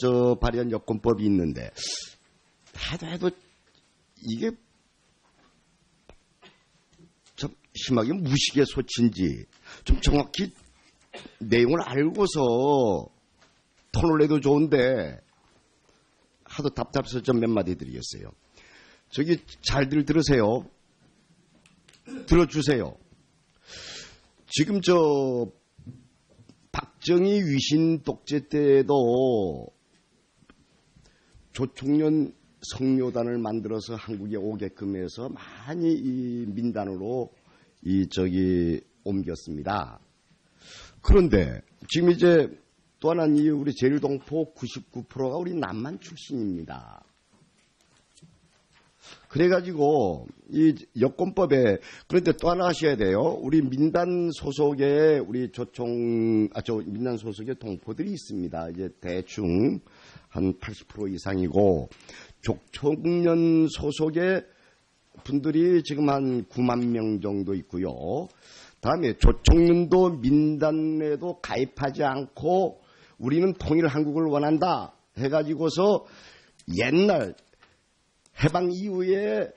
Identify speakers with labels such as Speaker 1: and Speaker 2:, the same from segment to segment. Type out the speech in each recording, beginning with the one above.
Speaker 1: 저 발의한 여권법이 있는데 해도 해도 이게 좀 심하게 무식의 소치인지 좀 정확히 내용을 알고서 톤을 내도 좋은데 하도 답답해서 좀 몇 마디 드리겠어요. 저기 잘들 들으세요. 들어주세요. 지금 저 박정희 위신 독재 때도 조총련 성묘단을 만들어서 한국에 오게끔 해서 많이 이 민단으로 이 저기 옮겼습니다. 그런데 지금 이제 또 하나는 이 우리 제일동포 99%가 우리 남만 출신입니다. 그래가지고 이 여권법에 그런데 또 하나 하셔야 돼요. 우리 민단 소속의 우리 조총 아 저 민단 소속의 동포들이 있습니다. 이제 대충 한 80% 이상이고 족총련 소속의 분들이 지금 한 9만 명 정도 있고요. 다음에 조총련도 민단에도 가입하지 않고 우리는 통일 한국을 원한다 해가지고서 옛날 해방 이후에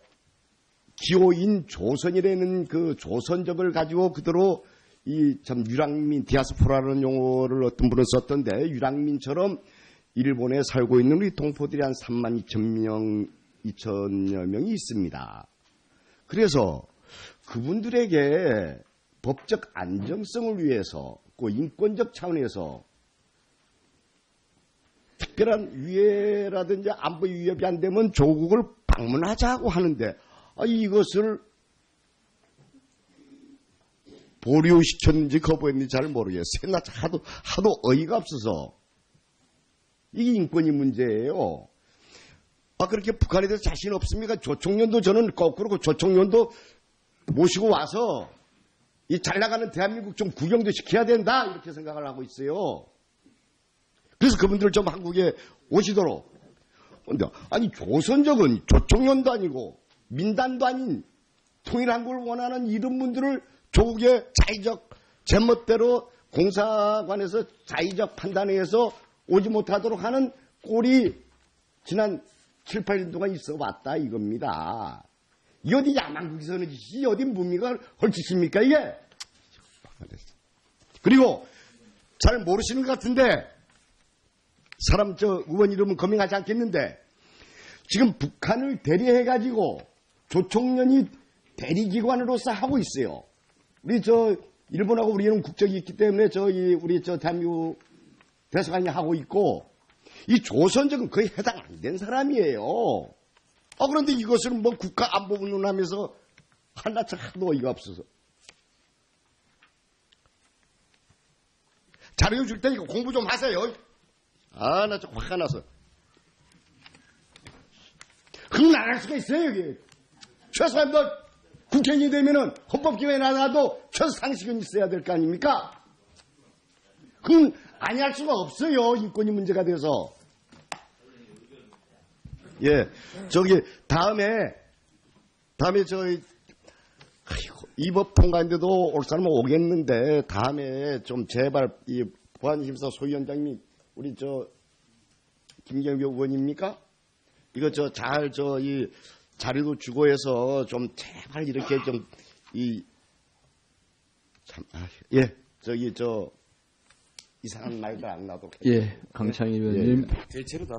Speaker 1: 기호인 조선이라는 그 조선적을 가지고 그대로 이 참 유랑민 디아스포라는 용어를 어떤 분은 썼던데 유랑민처럼 일본에 살고 있는 우리 동포들이 한 3만 2천 명, 2천여 명이 있습니다. 그래서 그분들에게 법적 안정성을 위해서 그 인권적 차원에서 특별한 위해라든지 안보 위협이 안 되면 조국을 방문하자고 하는데 아, 이것을 보류시켰는지 거부했는지 잘 모르겠어요. 나 하도 하도 어이가 없어서 이게 인권이 문제예요. 아 그렇게 북한에 대해서 자신 없습니까? 조총련도 저는 거꾸로 그 조총련도 모시고 와서 이 잘 나가는 대한민국 좀 구경도 시켜야 된다 이렇게 생각을 하고 있어요. 그래서 그분들 좀 한국에 오시도록. 근데 아니 조선적은 조총련도 아니고 민단도 아닌 통일한국을 원하는 이런 분들을 조국의 자의적 제멋대로 공사관에서 자의적 판단에 의해서 오지 못하도록 하는 꼴이 지난 7, 8년 동안 있어 왔다 이겁니다. 이 어디 야만국이 서는 짓이 어디 뭡니까? 헐짓입니까 이게? 그리고 잘 모르시는 것 같은데 사람 저 의원 이름은 거명하지 않겠는데 지금 북한을 대리해가지고 조총련이 대리기관으로서 하고 있어요. 우리 저 일본하고 우리는 국적이 있기 때문에 저희 우리 저 대한민국 대사관이 하고 있고 이 조선적은 거의 해당 안 된 사람이에요. 아 그런데 이것을 뭐 국가 안보문론 하면서 하나처 하도 어이가 없어서 자료 줄 테니까 공부 좀 하세요. 아, 나 좀 화가 나서. 흥 나갈 수가 있어요, 여기. 최소한 뭐, 국회의원이 되면은 헌법기관에 나가도 최소상식은 있어야 될 거 아닙니까? 그건 아니할 수가 없어요, 인권이 문제가 돼서. 예, 저기, 다음에, 다음에 저, 아이고, 이법 통과인데도 올 사람은 오겠는데, 다음에 좀 제발, 이 보안심사 소위원장님이 우리 저 김경표 의원입니까? 이거 저 잘 저 이 자료도 주고 해서 좀 제발 이렇게 좀 이 참, 아, 예, 저기 저 이상한 말들 안 나도록.
Speaker 2: 예, 강창일 의원님.
Speaker 3: 대체로 다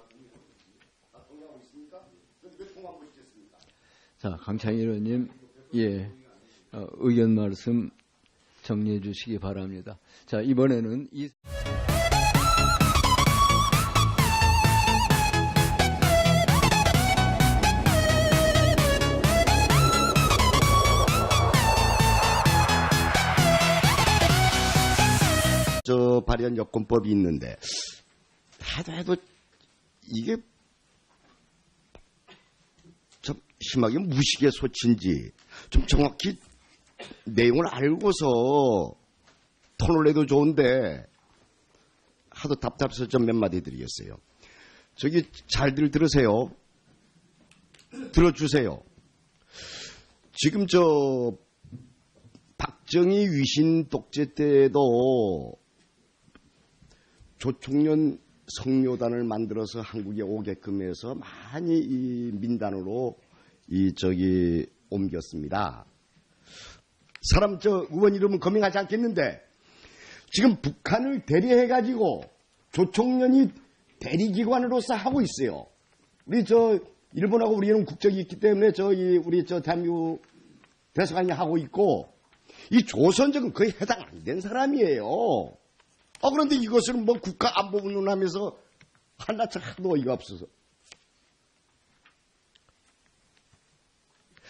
Speaker 2: 자, 강창일 의원님, 예, 어, 의견 말씀 정리해 주시기 바랍니다. 자, 이번에는 이
Speaker 1: 저 발의한 여권법이 있는데 해도 해도 이게 좀 심하게 무식의 소치인지 좀 정확히 내용을 알고서 톤을 내도 좋은데 하도 답답해서 좀 몇 마디 드리겠어요. 저기 잘들 들으세요. 들어주세요. 지금 저 박정희 위신 독재 때도 조총련 성묘단을 만들어서 한국에 오게끔 해서 많이 이 민단으로 이 저기 옮겼습니다. 사람 저 의원 이름은 거명하지 않겠는데 지금 북한을 대리해 가지고 조총련이 대리기관으로서 하고 있어요. 우리 저 일본하고 우리는 국적이 있기 때문에 저희 우리 저 대한민국 대사관이 하고 있고 이 조선족은 거의 해당 안 된 사람이에요. 아 그런데 이것을 뭐 국가 안보 운운하면서 한나차 하도 어이가 없어서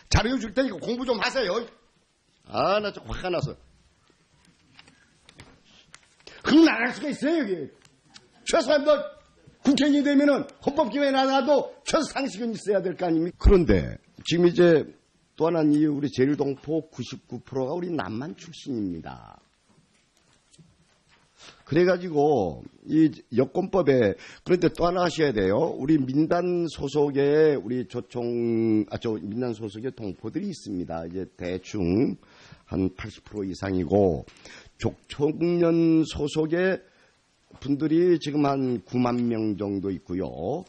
Speaker 1: 자료 줄 테니까 공부 좀 하세요. 아 나 좀 화가 나서 흥나갈 수가 있어요 여기. 최소한 뭐 국회의원이 되면은 헌법기관에 나가도 최상식은 있어야 될 거 아닙니까? 그런데 지금 이제 또 하나 이 우리 제일동포 99%가 우리 남만 출신입니다. 그래가지고 이 여권법에 그런데 또 하나 하셔야 돼요. 우리 민단 소속의 우리 조총 아 저 민단 소속의 동포들이 있습니다. 이제 대충 한 80% 이상이고 족총련 소속의 분들이 지금 한 9만 명 정도 있고요.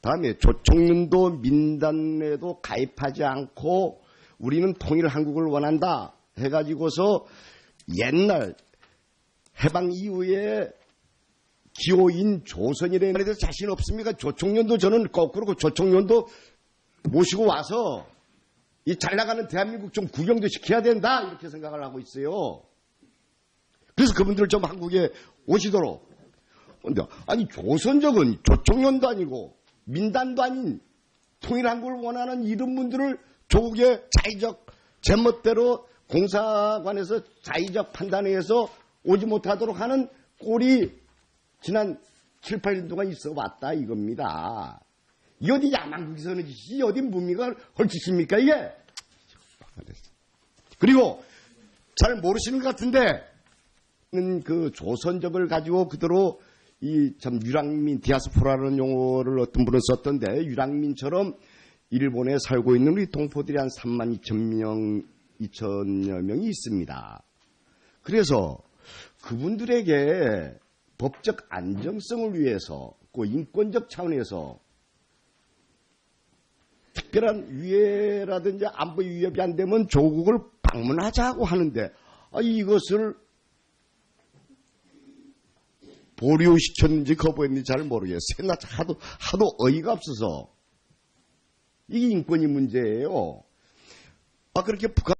Speaker 1: 다음에 조총련도 민단에도 가입하지 않고 우리는 통일 한국을 원한다 해가지고서 옛날 해방 이후에 기호인 조선이라는 말에 대해서 자신 없습니까? 조총련도 저는 거꾸로 그 조총련도 모시고 와서 이 잘 나가는 대한민국 좀 구경도 시켜야 된다 이렇게 생각을 하고 있어요. 그래서 그분들 좀 한국에 오시도록. 근데 아니 조선족은 조총련도 아니고 민단도 아닌 통일한국을 원하는 이런 분들을 조국의 자의적 제멋대로 공사관에서 자의적 판단에 의해서 오지 못하도록 하는 꼴이 지난 7, 8년 동안 있어 왔다 이겁니다. 이 어디 야만국이 서는 짓이 어디 뭡니까? 헐짓입니까 이게? 그리고 잘 모르시는 것 같은데 그 조선적을 가지고 그대로 이 참 유랑민 디아스포라는 용어를 어떤 분은 썼던데 유랑민처럼 일본에 살고 있는 우리 동포들이 한 3만 2천 명, 2천여 명이 있습니다. 그래서 그분들에게 법적 안정성을 위해서 그 인권적 차원에서 특별한 위해라든지 안보 위협이 안 되면 조국을 방문하자고 하는데 아, 이것을 보류시켰는지 거부했는지 잘 모르겠어요. 나 하도 하도 어이가 없어서 이게 인권이 문제예요. 아 그렇게 북한